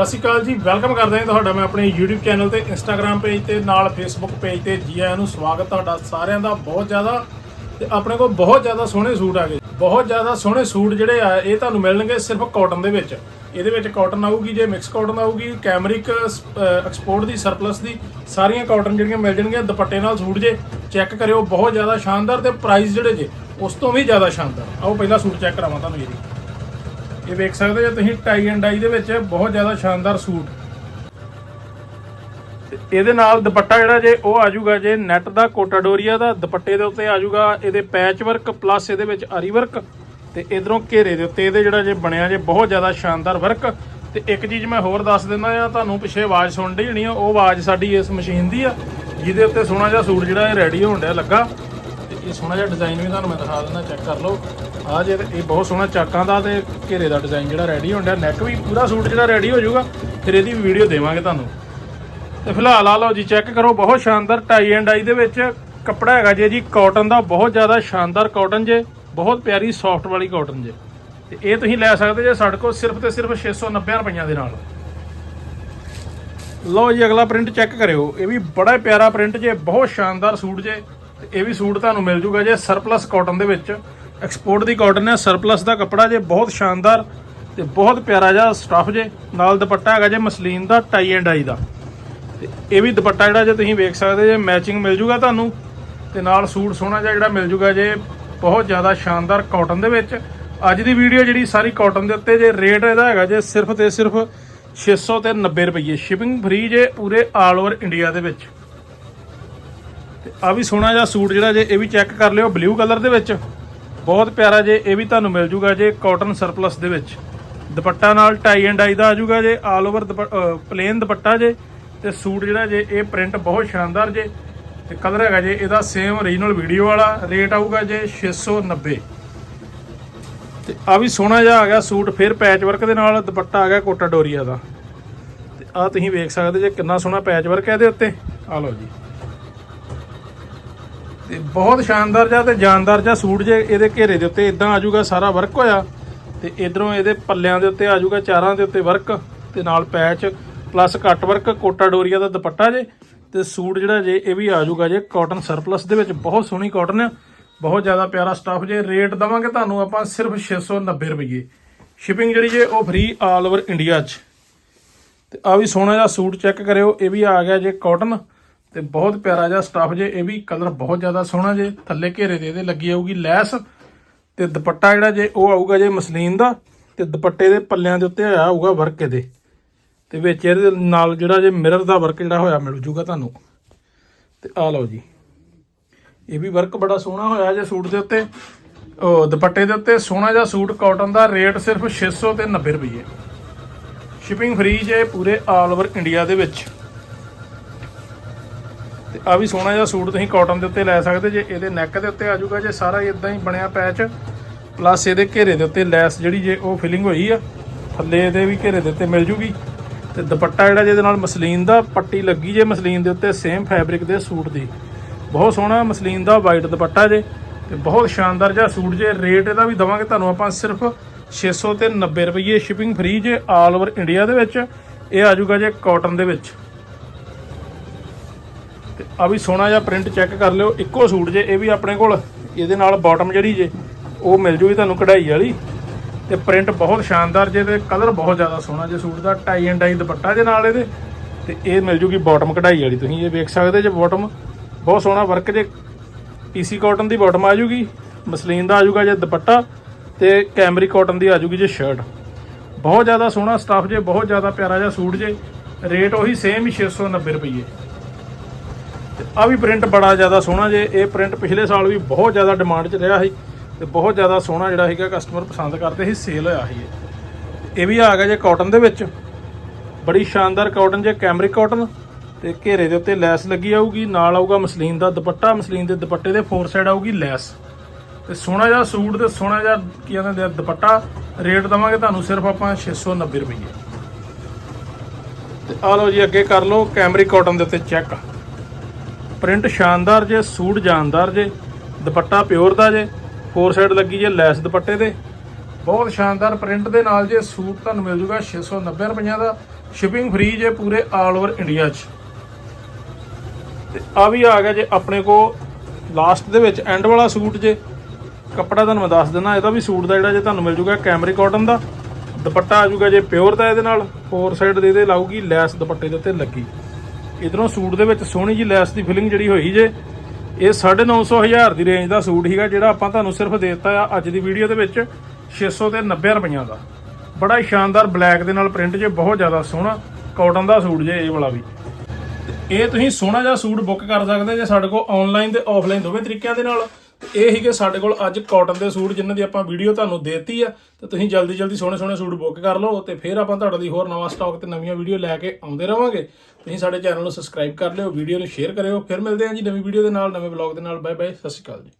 ਸਤਿ ਸ਼੍ਰੀ ਅਕਾਲ ਜੀ, ਵੈਲਕਮ ਕਰਦੇ ਹਾਂ ਤੁਹਾਡਾ, ਮੈਂ ਆਪਣੇ YouTube ਚੈਨਲ ਤੇ Instagram ਪੇਜ ਤੇ, ਨਾਲ Facebook ਪੇਜ ਤੇ ਜੀ ਆਇਆਂ ਨੂੰ ਸਵਾਗਤ ਤੁਹਾਡਾ ਸਾਰਿਆਂ ਦਾ ਬਹੁਤ ਜ਼ਿਆਦਾ, ਤੇ ਆਪਣੇ ਕੋਲ ਬਹੁਤ ਜ਼ਿਆਦਾ ਸੋਹਣੇ ਸੂਟ ਆ ਗਏ। ਬਹੁਤ ਜ਼ਿਆਦਾ ਸੋਹਣੇ ਸੂਟ ਜਿਹੜੇ ਆ, ਇਹ ਤੁਹਾਨੂੰ ਮਿਲਣਗੇ ਸਿਰਫ ਕਾਟਨ ਦੇ ਵਿੱਚ। ਇਹਦੇ ਵਿੱਚ ਕਾਟਨ ਆਊਗੀ, ਜੇ ਮਿਕਸ ਕਾਟਨ ਆਊਗੀ ਕੈਮਰਿਕ ਐਕਸਪੋਰਟ ਦੀ ਸਰਪਲਸ ਦੀ, ਸਾਰੀਆਂ ਕਾਟਨ ਜਿਹੜੀਆਂ ਮਿਲ ਜਾਣਗੀਆਂ, ਦੁਪੱਟੇ ਨਾਲ ਸੂਟ ਜੇ ਚੈੱਕ ਕਰਿਓ, ਬਹੁਤ ਜ਼ਿਆਦਾ ਸ਼ਾਨਦਾਰ ਤੇ ਪ੍ਰਾਈਸ ਜਿਹੜੇ ਜੇ, ਉਸ ਤੋਂ ਵੀ ਜ਼ਿਆਦਾ ਸ਼ਾਨਦਾਰ। ਆਓ, ਪਹਿਲਾ ਸੂਟ ਚੈੱਕ ਕਰਾਵਾਂ ਤੁਹਾਨੂੰ ਜੀ ਇਹ ਵੇਖ ਸਕਦੇ ਜੇ ਤੁਸੀਂ ਟਾਈ ਐਂਡ ਡਾਈ ਦੇ ਵਿੱਚ ਬਹੁਤ ਜ਼ਿਆਦਾ ਸ਼ਾਨਦਾਰ ਸੂਟ। ਤੇ ਇਹਦੇ ਨਾਲ ਦੁਪੱਟਾ ਜਿਹੜਾ ਜੇ ਉਹ ਆ ਜਾਊਗਾ ਜੇ ਨੈਟ ਦਾ ਕੋਟਾ ਡੋਰੀਆ ਦਾ, ਦੁਪੱਟੇ ਦੇ ਉੱਤੇ ਆ ਜਾਊਗਾ, ਇਹਦੇ ਪੈਚ ਵਰਕ ਪਲੱਸ ਇਹਦੇ ਵਿੱਚ ਆਰੀ ਵਰਕ ਤੇ ਇਧਰੋਂ ਘੇਰੇ ਦੇ ਉੱਤੇ ਇਹਦੇ ਜਿਹੜਾ ਜੇ ਬਣਿਆ ਜੇ ਬਹੁਤ ਜ਼ਿਆਦਾ ਸ਼ਾਨਦਾਰ ਵਰਕ ਤੇ ਇੱਕ ਚੀਜ਼ ਮੈਂ ਹੋਰ ਦੱਸ ਦਿੰਦਾ ਆ, ਤੁਹਾਨੂੰ ਪਿੱਛੇ ਆਵਾਜ਼ ਸੁਣ ਰਹੀ ਹੋਣੀ ਆ, ਉਹ ਆਵਾਜ਼ ਸਾਡੀ ਇਸ ਮਸ਼ੀਨ ਦੀ ਆ, ਜਿਹਦੇ ਉੱਤੇ ਸੋਹਣਾ ਜਿਹਾ ਸੂਟ ਜਿਹੜਾ ਇਹ ਰੈਡੀ ਹੋਣ ਡਿਆ ਲੱਗਾ। ਇਹ ਸੋਹਣਾ ਜਿਹਾ ਡਿਜ਼ਾਈਨ ਵੀ ਤੁਹਾਨੂੰ ਮੈਂ ਦਿਖਾ ਦਿੰਦਾ ਚੈੱਕ ਕਰ ਲਓ। ਆ ਜੇ ਇਹ ਬਹੁਤ ਸੋਹਣਾ ਚਾਕਾਂ ਦਾ ਤੇ ਘੇਰੇ ਦਾ ਡਿਜ਼ਾਈਨ ਜਿਹੜਾ ਰੈਡੀ ਹੋਣ ਡਿਆ। ਨੈਕ ਵੀ ਪੂਰਾ ਸੂਟ ਜਿਹੜਾ ਰੈਡੀ ਹੋ ਜਾਊਗਾ, ਫਿਰ ਇਹਦੀ ਵੀ ਵੀਡੀਓ ਦੇਵਾਂਗੇ ਤੁਹਾਨੂੰ। ਤੇ ਫਿਲਹਾਲ ਆ ਲਓ ਜੀ ਚੈੱਕ ਕਰੋ, ਬਹੁਤ ਸ਼ਾਨਦਾਰ ਟਾਈ ਐਂਡ ਆਈ ਦੇ ਵਿੱਚ ਕੱਪੜਾ ਹੈਗਾ ਜੀ ਜੀ। ਕਾਟਨ ਦਾ ਬਹੁਤ ਜ਼ਿਆਦਾ ਸ਼ਾਨਦਾਰ ਕਾਟਨ ਜੇ, ਬਹੁਤ ਪਿਆਰੀ ਸੌਫਟ ਵਾਲੀ ਕਾਟਨ ਜੇ। ਤੇ ਇਹ ਤੁਸੀਂ ਲੈ ਸਕਦੇ ਜੇ ਸਾਡੇ ਕੋਲ ਸਿਰਫ ਤੇ ਸਿਰਫ 690 ਰੁਪਈਆਂ ਦੇ ਨਾਲ। ਲਓ ਜੀ, ਅਗਲਾ ਪ੍ਰਿੰਟ ਚੈੱਕ ਕਰਿਓ। ਇਹ ਵੀ ਬੜਾ ਪਿਆਰਾ ਪ੍ਰਿੰਟ ਜੇ, ਬਹੁਤ ਸ਼ਾਨਦਾਰ ਸੂਟ ਜੇ। ਤੇ ਇਹ ਵੀ ਸੂਟ ਤੁਹਾਨੂੰ ਮਿਲ ਜੂਗਾ ਜੇ ਸਰਪਲਸ ਕਾਟਨ ਦੇ ਵਿੱਚ। ਐਕਸਪੋਰਟ ਦੀ ਕਾਟਨ ਹੈ ਸਰਪਲਸ ਦਾ ਕੱਪੜਾ ਜੇ ਬਹੁਤ ਸ਼ਾਨਦਾਰ ਤੇ ਬਹੁਤ ਪਿਆਰਾ ਜਿਹਾ ਸਟਫ ਜੇ, ਨਾਲ ਦੁਪੱਟਾ ਹੈਗਾ ਜੇ muslin the tie and I ਦਾ। ਤੇ ਇਹ ਵੀ ਦੁਪੱਟਾ ਜਿਹੜਾ ਜੇ ਤੁਸੀਂ ਵੇਖ ਸਕਦੇ ਜੇ ਮੈਚਿੰਗ ਮਿਲ ਜੂਗਾ ਤੁਹਾਨੂੰ ਤੇ ਨਾਲ ਸੂਟ ਸੋਹਣਾ ਜਿਹਾ ਜਿਹੜਾ ਮਿਲ ਜੂਗਾ ਜੇ ਬਹੁਤ ਜ਼ਿਆਦਾ ਸ਼ਾਨਦਾਰ ਕਾਟਨ ਦੇ ਵਿੱਚ। ਅੱਜ ਦੀ ਵੀਡੀਓ ਜਿਹੜੀ ਸਾਰੀ ਕਾਟਨ ਦੇ ਉੱਤੇ ਜੇ ਰੇਟ ਇਹਦਾ ਹੈਗਾ ਜੇ ਸਿਰਫ ਤੇ ਸਿਰਫ 600 ਤੇ 90 ਰੁਪਏ ਸ਼ਿਪਿੰਗ ਫ੍ਰੀ ਜੇ ਪੂਰੇ ਆਲ ਓਵਰ ਇੰਡੀਆ ਦੇ ਵਿੱਚ। ਤੇ ਆ ਵੀ ਸੋਹਣਾ ਜਿਹਾ ਸੂਟ ਜਿਹੜਾ ਜੇ ਇਹ ਵੀ ਚੈੱਕ ਕਰ ਲਿਓ ਬਲੂ ਕਲਰ ਦੇ ਵਿੱਚ। ਬਹੁਤ ਪਿਆਰਾ ਜੇ ਇਹ ਵੀ ਤੁਹਾਨੂੰ ਮਿਲ ਜੂਗਾ ਜੇ ਕਾਟਨ ਸਰਪਲਸ ਦੇ ਵਿੱਚ। ਦੁਪੱਟਾ ਨਾਲ ਟਾਈ ਐਂਡ ਆਈ ਦਾ ਆ ਜੂਗਾ ਜੇ ਆਲ ਓਵਰ ਪਲੇਨ ਦੁਪੱਟਾ ਜੇ। ਤੇ ਸੂਟ ਜਿਹੜਾ ਜੇ ਇਹ ਪ੍ਰਿੰਟ ਬਹੁਤ ਸ਼ਾਨਦਾਰ ਜੇ। ਤੇ ਕਲਰ ਹੈਗਾ ਜੇ ਇਹਦਾ ਸੇਮ ਓਰੀਜਨਲ ਵੀਡੀਓ ਵਾਲਾ ਰੇਟ ਆਊਗਾ ਜੇ 690 ਤੇ ਆ ਵੀ ਸੋਹਣਾ ਜਿਹਾ ਆ ਗਿਆ ਸੂਟ, ਫਿਰ ਪੈਚ ਵਰਕ ਦੇ ਨਾਲ ਦੁਪੱਟਾ ਆ ਗਿਆ ਕੋਟਾ ਡੋਰੀਆ ਦਾ। ਤੇ ਆ ਤੁਸੀਂ ਵੇਖ ਸਕਦੇ ਜੇ ਕਿੰਨਾ ਸੋਹਣਾ ਪੈਚ ਵਰਕ ਹੈ ਇਹਦੇ ਉੱਤੇ। ਆ ਲਓ ਜੀ। ਤੇ ਬਹੁਤ ਸ਼ਾਨਦਾਰ ਜਿਹਾ ਤੇ ਜਾਨਦਾਰ ਜਿਹਾ ਸੂਟ ਜੇ ਇਹਦੇ ਘੇਰੇ ਦੇ ਉੱਤੇ ਇਦਾਂ ਆ ਜਾਊਗਾ ਸਾਰਾ ਵਰਕ ਹੋਇਆ। ਤੇ ਇਧਰੋਂ ਇਹਦੇ ਪੱਲਿਆਂ ਦੇ ਉੱਤੇ ਆ ਜਾਊਗਾ ਚਾਰਾਂ ਦੇ ਉੱਤੇ ਵਰਕ ਤੇ ਨਾਲ patch plus cut work Kota Doria ਦਾ ਦੁਪੱਟਾ ਜੇ। ਤੇ ਸੂਟ ਜਿਹੜਾ ਜੇ ਇਹ ਵੀ ਆ ਜਾਊਗਾ ਜੇ ਕਾਟਨ ਸਰਪਲਸ ਦੇ ਵਿੱਚ, ਬਹੁਤ ਸੋਹਣੀ ਕਾਟਨ ਆ। ਬਹੁਤ ਜ਼ਿਆਦਾ ਪਿਆਰਾ ਸਟਾਫ ਜੇ। ਰੇਟ ਦਵਾਂਗੇ ਤੁਹਾਨੂੰ ਆਪਾਂ ਸਿਰਫ 690 ਰੁਪਏ ਸ਼ਿਪਿੰਗ ਜਿਹੜੀ ਜੇ ਉਹ ਫ੍ਰੀ ਆਲ ਓਵਰ ਇੰਡੀਆ 'ਚ। ਤੇ ਆ ਵੀ ਸੋਹਣਾ ਜਿਹਾ ਸੂਟ ਚੈੱਕ ਕਰਿਓ, ਇਹ ਵੀ ਆ ਗਿਆ ਜੇ ਕਾਟਨ ਤੇ ਬਹੁਤ ਪਿਆਰਾ ਜਿਹਾ ਸਟਾਫ ਜੇ, ਇਹ ਵੀ ਕਲਰ ਬਹੁਤ ਜ਼ਿਆਦਾ ਸੋਹਣਾ ਜੇ, ਥੱਲੇ ਘੇਰੇ ਦੇ ਇਹਦੇ ਲੱਗੀ ਆਊਗੀ ਲੈਸ, ਤੇ ਦੁਪੱਟਾ ਜਿਹੜਾ ਜੇ ਉਹ ਆਊਗਾ ਜੇ ਮਸਲੀਨ ਦਾ, ਤੇ ਦੁਪੱਟੇ ਦੇ ਪੱਲਿਆਂ ਦੇ ਉੱਤੇ ਆਇਆ ਹੋਊਗਾ ਵਰਕ ਇਹਦੇ। ਤੇ ਵਿੱਚ ਇਹਦੇ ਨਾਲ ਜਿਹੜਾ ਜੇ ਮਿਰਰ ਦਾ ਵਰਕ ਜਿਹੜਾ ਹੋਇਆ ਮਿਲ ਜੂਗਾ ਤੁਹਾਨੂੰ। ਤੇ ਆ ਲਓ ਜੀ। ਇਹ ਵੀ ਵਰਕ ਬੜਾ ਸੋਹਣਾ ਹੋਇਆ ਜੇ ਸੂਟ ਦੇ ਉੱਤੇ। ਉਹ ਦੁਪੱਟੇ ਦੇ ਉੱਤੇ ਸੋਹਣਾ ਜਿਹਾ ਸੂਟ ਕਾਟਨ ਦਾ ਰੇਟ ਸਿਰਫ 600 ਤੇ 90 ਰੁਪਏ ਸ਼ਿਪਿੰਗ ਫ੍ਰੀ ਜੇ ਪੂਰੇ ਆਲ ਓਵਰ ਇੰਡੀਆ ਦੇ ਵਿੱਚ। ਤੇ ਆ ਵੀ ਸੋਹਣਾ ਜਿਹਾ ਸੂਟ ਤੁਸੀਂ ਕਾਟਨ ਦੇ ਉੱਤੇ ਲੈ ਸਕਦੇ, ਜੇ ਇਹਦੇ ਨੈਕ ਦੇ ਉੱਤੇ ਆ ਜਾਊਗਾ, ਜੇ ਸਾਰਾ ਇਦਾਂ ਹੀ ਬਣਿਆ ਪੈਚ ਪਲੱਸ ਇਹਦੇ ਘੇਰੇ ਦੇ ਉੱਤੇ ਲੈਸ ਜਿਹੜੀ ਜੇ ਉਹ ਫਿਲਿੰਗ ਹੋਈ ਆ, ਥੱਲੇ ਇਹਦੇ ਵੀ ਘੇਰੇ ਦੇ ਉੱਤੇ ਮਿਲ ਜੂਗੀ। ਤੇ ਦੁਪੱਟਾ ਜਿਹੜਾ ਜਿਹਦੇ ਨਾਲ ਮਸਲੀਨ ਦਾ ਪੱਟੀ ਲੱਗੀ ਜੇ ਮਸਲੀਨ ਦੇ ਉੱਤੇ ਸੇਮ ਫੈਬਰਿਕ ਦੇ ਸੂਟ ਦੀ। ਬਹੁਤ ਸੋਹਣਾ ਮਸਲੀਨ ਦਾ ਵਾਈਟ ਦੁਪੱਟਾ ਜੇ, ਤੇ ਬਹੁਤ ਸ਼ਾਨਦਾਰ ਜਿਹਾ ਸੂਟ ਜੇ ਰੇਟ ਇਹਦਾ ਵੀ ਦਵਾਂਗੇ ਤੁਹਾਨੂੰ ਆਪਾਂ ਸਿਰਫ 600 ਤੇ 90 ਰੁਪਏ ਸ਼ਿਪਿੰਗ ਫ੍ਰੀ ਜੇ ਆਲ ਓਵਰ ਇੰਡੀਆ ਦੇ ਵਿੱਚ। ਇਹ ਆ ਜਾਊਗਾ ਜੇ ਕਾਟਨ ਦੇ ਵਿੱਚ। ਆ ਵੀ ਸੋਹਣਾ ਜਿਹਾ ਪ੍ਰਿੰਟ ਚੈੱਕ ਕਰ ਲਿਓ, ਇੱਕੋ ਸੂਟ ਜੇ, ਇਹ ਵੀ ਆਪਣੇ ਕੋਲ, ਇਹਦੇ ਨਾਲ ਬਾਟਮ ਜਿਹੜੀ ਜੇ, ਉਹ ਮਿਲ ਜੂਗੀ ਤੁਹਾਨੂੰ ਕਢਾਈ ਵਾਲੀ। ਤੇ ਪ੍ਰਿੰਟ ਬਹੁਤ ਸ਼ਾਨਦਾਰ ਜੇ ਤੇ ਕਲਰ ਬਹੁਤ ਜ਼ਿਆਦਾ ਸੋਹਣਾ ਜੇ ਸੂਟ ਦਾ ਟਾਈ ਐਂਡ ਡਾਈ ਦੁਪੱਟਾ ਦੇ ਨਾਲ ਇਹਦੇ, ਤੇ ਇਹ ਮਿਲ ਜੂਗੀ ਬਾਟਮ ਕਢਾਈ ਵਾਲੀ। ਤੁਸੀਂ ਇਹ ਵੇਖ ਸਕਦੇ ਜੇ ਬਾਟਮ ਬਹੁਤ ਸੋਹਣਾ ਵਰਕ ਜੇ। ਪੀਸੀ ਕਾਟਨ ਦੀ ਬਾਟਮ ਆ ਜੂਗੀ, ਮਸਲੀਨ ਦਾ ਆ ਜੂਗਾ ਜੇ ਦੁਪੱਟਾ, ਤੇ ਕੈਮਰੀ ਕਾਟਨ ਦੀ ਆ ਜੂਗੀ ਜੇ ਸ਼ਰਟ ਬਹੁਤ ਜ਼ਿਆਦਾ ਸੋਹਣਾ ਸਟਾਫ ਜੇ, ਬਹੁਤ ਜ਼ਿਆਦਾ ਪਿਆਰਾ ਜਿਹਾ ਸੂਟ ਜੇ। ਰੇਟ ਉਹੀ ਸੇਮ ਹੀ 690 ਰੁਪਏ ਤੇ ਆ ਵੀ ਪ੍ਰਿੰਟ ਬੜਾ ਜ਼ਿਆਦਾ ਸੋਹਣਾ ਜੇ, ਇਹ ਪ੍ਰਿੰਟ ਪਿਛਲੇ ਸਾਲ ਵੀ ਬਹੁਤ ਜ਼ਿਆਦਾ ਡਿਮਾਂਡ 'ਚ ਰਿਹਾ ਸੀ ਤੇ ਬਹੁਤ ਜ਼ਿਆਦਾ ਸੋਹਣਾ ਜਿਹੜਾ ਸੀਗਾ ਕਸਟਮਰ ਪਸੰਦ ਕਰਦੇ ਸੀ ਸੇਲ ਹੋਇਆ ਸੀ ਇਹ। ਵੀ ਆ ਗਿਆ ਜੇ ਕਾਟਨ ਦੇ ਵਿੱਚ। ਬੜੀ ਸ਼ਾਨਦਾਰ ਕਾਟਨ ਜੇ ਕੈਮਰਿਕ ਕਾਟਨ ਤੇ ਘੇਰੇ ਦੇ ਉੱਤੇ ਲੈਸ ਲੱਗੀ ਆਊਗੀ, ਨਾਲ ਆਊਗਾ ਮਸਲੀਨ ਦਾ ਦੁਪੱਟਾ, ਮਸਲੀਨ ਦੇ ਦੁਪੱਟੇ ਦੇ ਫੋਰ ਸਾਈਡ ਆਊਗੀ ਲੈਸ। ਤੇ ਸੋਹਣਾ ਜਿਹਾ ਸੂਟ ਤੇ ਸੋਹਣਾ ਜਿਹਾ ਕੀ ਕਹਿੰਦੇ ਦੁਪੱਟਾ, ਰੇਟ ਦਵਾਂਗੇ ਤੁਹਾਨੂੰ ਸਿਰਫ ਆਪਾਂ 690 ਰੁਪਏ ਤੇ ਆ ਲਓ ਜੀ, ਅੱਗੇ ਕਰ ਲਓ ਕੈਮਰਿਕ ਕਾਟਨ ਦੇ ਉੱਤੇ ਚੈੱਕ ਪ੍ਰਿੰਟ ਸ਼ਾਨਦਾਰ ਜੇ, ਸੂਟ ਜਾਨਦਾਰ ਜੇ, ਦੁਪੱਟਾ ਪਿਓਰ ਦਾ ਜੇ ਫੋਰ ਸਾਈਡ ਲੱਗੀ ਜੇ ਲੈਸ ਦੁਪੱਟੇ ਦੇ। ਬਹੁਤ ਸ਼ਾਨਦਾਰ ਪ੍ਰਿੰਟ ਦੇ ਨਾਲ ਜੇ ਸੂਟ ਤੁਹਾਨੂੰ ਮਿਲ ਜੂਗਾ 690 ਰੁਪਈਆ ਦਾ ਸ਼ਿਪਿੰਗ ਫ੍ਰੀ ਜੇ ਪੂਰੇ ਆਲ ਓਵਰ ਇੰਡੀਆ 'ਚ। ਤੇ ਆ ਵੀ ਆ ਗਿਆ ਜੇ ਆਪਣੇ ਕੋ ਲਾਸਟ ਦੇ ਵਿੱਚ ਐਂਡ ਵਾਲਾ ਸੂਟ ਜੇ। ਕੱਪੜਾ ਤੁਹਾਨੂੰ ਮੈਂ ਦੱਸ ਦਿੰਦਾ, ਇਹਦਾ ਵੀ ਸੂਟ ਦਾ ਜਿਹੜਾ ਜੇ ਤੁਹਾਨੂੰ ਮਿਲ ਜੂਗਾ ਕੈਮਰੀ ਕਾਟਨ ਦਾ। ਦੁਪੱਟਾ ਆ ਜੂਗਾ ਜੇ ਪਿਓਰ ਦਾ ਇਹਦੇ ਨਾਲ ਫੋਰ ਸਾਈਡ ਦੇ ਇਹਦੇ ਲਾਊਗੀ, ਲੈਸ ਦੁਪੱਟੇ ਦੇ ਉੱਤੇ ਲੱਗੀ। ਇਧਰੋਂ ਸੂਟ ਦੇ ਵਿੱਚ ਸੋਹਣੀ ਜੀ ਲੈਸ ਦੀ ਫਿਲਿੰਗ ਜਿਹੜੀ ਹੋਈ ਜੇ, ਇਹ 950 ਹਜ਼ਾਰ ਦੀ ਰੇਂਜ ਦਾ ਸੂਟ ਹੀਗਾ ਜਿਹੜਾ ਆਪਾਂ ਤੁਹਾਨੂੰ ਸਿਰਫ ਦੇ ਦਿੱਤਾ ਆ ਅੱਜ ਦੀ ਵੀਡੀਓ ਦੇ ਵਿੱਚ 600 ਤੇ 90 ਰੁਪਈਆਂ ਦਾ। ਬੜਾ ਹੀ ਸ਼ਾਨਦਾਰ ਬਲੈਕ ਦੇ ਨਾਲ ਪ੍ਰਿੰਟ ਜੇ, ਬਹੁਤ ਜ਼ਿਆਦਾ ਸੋਹਣਾ ਕਾਟਨ ਦਾ ਸੂਟ ਜੇ ਇਹ ਵਾਲਾ ਵੀ। ਇਹ ਤੁਸੀਂ ਸੋਹਣਾ ਜਿਹਾ ਸੂਟ ਬੁੱਕ ਕਰ ਸਕਦੇ ਜੇ ਸਾਡੇ ਕੋਲ ਆਨਲਾਈਨ ਤੇ ਆਫਲਾਈਨ ਦੋਵੇਂ ਤਰੀਕਿਆਂ ਦੇ ਨਾਲ। ਤੇ ਇਹ ਹੀਗੇ ਸਾਡੇ ਕੋਲ ਅੱਜ ਕਾਟਨ ਦੇ ਸੂਟ ਜਿਨ੍ਹਾਂ ਦੀ ਆਪਾਂ ਵੀਡੀਓ ਤੁਹਾਨੂੰ ਦੇਤੀ ਆ, ਤੇ ਤੁਸੀਂ ਜਲਦੀ ਜਲਦੀ ਸੋਹਣੇ ਸੋਹਣੇ ਸੂਟ ਬੁੱਕ ਕਰ ਲਓ ਤੇ ਫਿਰ ਆਪਾਂ ਤੁਹਾਡੇ ਲਈ ਹੋਰ ਨਵਾਂ ਸਟਾਕ ਤੇ ਨਵੀਆਂ ਵੀਡੀਓ ਲੈ ਕੇ ਆਉਂਦੇ ਰਵਾਂਗੇ। ਤੁਸੀਂ ਸਾਡੇ ਚੈਨਲ ਨੂੰ ਸਬਸਕ੍ਰਾਈਬ ਕਰ ਲਿਓ ਵੀਡੀਓ ਨੂੰ ਸ਼ੇਅਰ ਕਰਿਓ, ਫਿਰ ਮਿਲਦੇ ਹਾਂ ਜੀ ਨਵੀਂ ਵੀਡੀਓ ਦੇ ਨਾਲ, ਨਵੇਂ ਬਲੌਗ ਦੇ ਨਾਲ। ਬਾਏ ਬਾਏ ਸਤਿ ਸ਼੍ਰੀ ਅਕਾਲ ਜੀ।